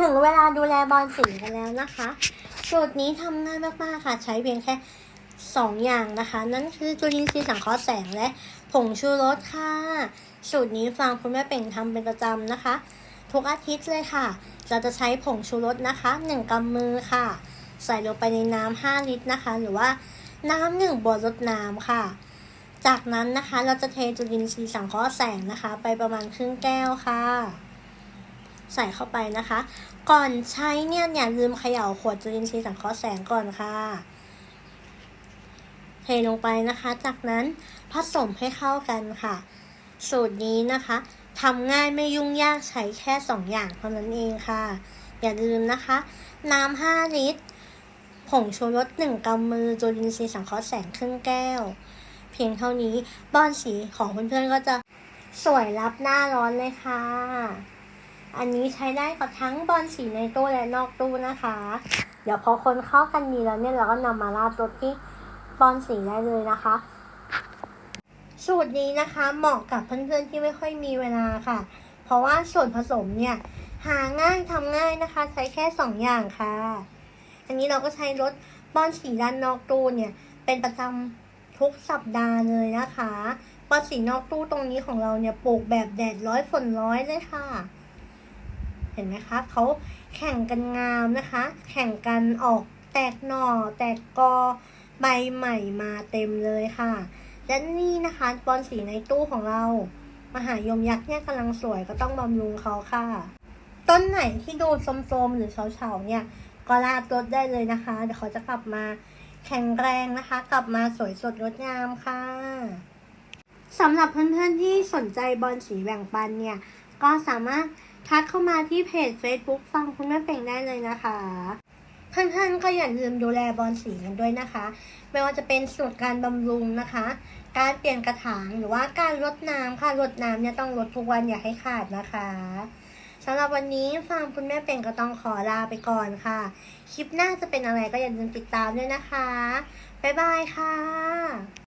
ถึงเวลาดูแลบอลสีกันแล้วนะคะสูตรนี้ทำง่ายมากๆค่ะ ใช้เพียงแค่สองอย่างนะคะ นั่นคือจุลินทรีย์สังเคราะห์แสงและผงชูรสค่ะ สูตรนี้ฟังคุณแม่เป่งทำเป็นประจำนะคะ ทุกอาทิตย์เลยค่ะ เราจะใช้ผงชูรสนะคะหนึ่งกำมือค่ะ ใส่ลงไปในน้ำห้าลิตรนะคะ หรือว่าน้ำหนึ่งบวรดน้ำค่ะ จากนั้นนะคะเราจะเทจุลินทรีย์สังเคราะห์แสงนะคะ ไปประมาณครึ่งแก้วค่ะ ใส่เข้าไปนะคะ ก่อนใช้เนี่ยอย่าลืมเขย่าขวดจุลินทรีย์สังเคราะห์แสงก่อนค่ะเทลงไปนะคะ จากนั้นผสมให้เข้ากันค่ะ สูตรนี้นะคะทำง่ายไม่ยุ่งยากใช้แค่ 2 อย่างเท่านั้นเองค่ะ อย่าลืมนะคะ น้ำ5ลิตร ผงชูรส1กำมือจุลินทรีย์สังเคราะห์แสงครึ่งแก้ว เพียงเท่านี้บอนสีของเพื่อนๆก็จะสวยรับหน้าร้อนเลยค่ะ อันนี้ใช้ได้กับทั้งบอลสีในตู้และนอกตู้นะคะ เดี๋ยวพอคนเข้ากันดีแล้วเนี่ยเราก็นำมาราดรสที่บอลสีได้เลยนะคะ สูตรนี้นะคะเหมาะกับเพื่อนๆที่ไม่ค่อยมีเวลาค่ะ เพราะว่าส่วนผสมเนี่ยหาง่ายทำง่ายนะคะ ใช้แค่สองอย่างค่ะ อันนี้เราก็ใช้รถบอลสีด้านนอกตู้เนี่ยเป็นประจำทุกสัปดาห์เลยนะคะบอลสีนอกตู้ตรงนี้ของเราเนี่ยปลูกแบบแดดร้อยฝนร้อยเลยค่ะ เห็นไหมคะเขาแข่งกันงามนะคะ แข่งกันออกแตกหน่อ แตกกอใบใหม่มาเต็มเลยค่ะและนี่นะคะบอลสีในตู้ของเรา มหายมยักษ์เนี่ยกำลังสวยก็ต้องบำรุงเขาค่ะ ต้นไหนที่ดูโทมๆหรือเฉาๆเนี่ยก็ราดรถได้เลยนะคะ เดี๋ยวเขาจะกลับมาแข็งแรงนะคะ กลับมาสวยสดงดงามค่ะสำหรับเพื่อนๆที่สนใจบอลสีแบ่งปันเนี่ย ก็สามารถ ทักเข้ามาที่เพจ Facebook ฟังคุณแม่เป่งได้เลยนะคะเพื่อนๆก็อย่าลืมดูแลบอลสีกันด้วยนะคะ ไม่ว่าจะเป็นสูตรการบำรุงนะคะ การเปลี่ยนกระถางหรือว่าการรดน้ำค่ะรดน้ำเนี่ยต้องรดทุกวันอย่าให้ขาดนะคะสำหรับวันนี้ฟังคุณแม่เป่งก็ต้องขอลาไปก่อนค่ะ คลิปหน้าจะเป็นอะไรก็อย่าลืมติดตามด้วยนะคะ บ๊ายบายค่ะ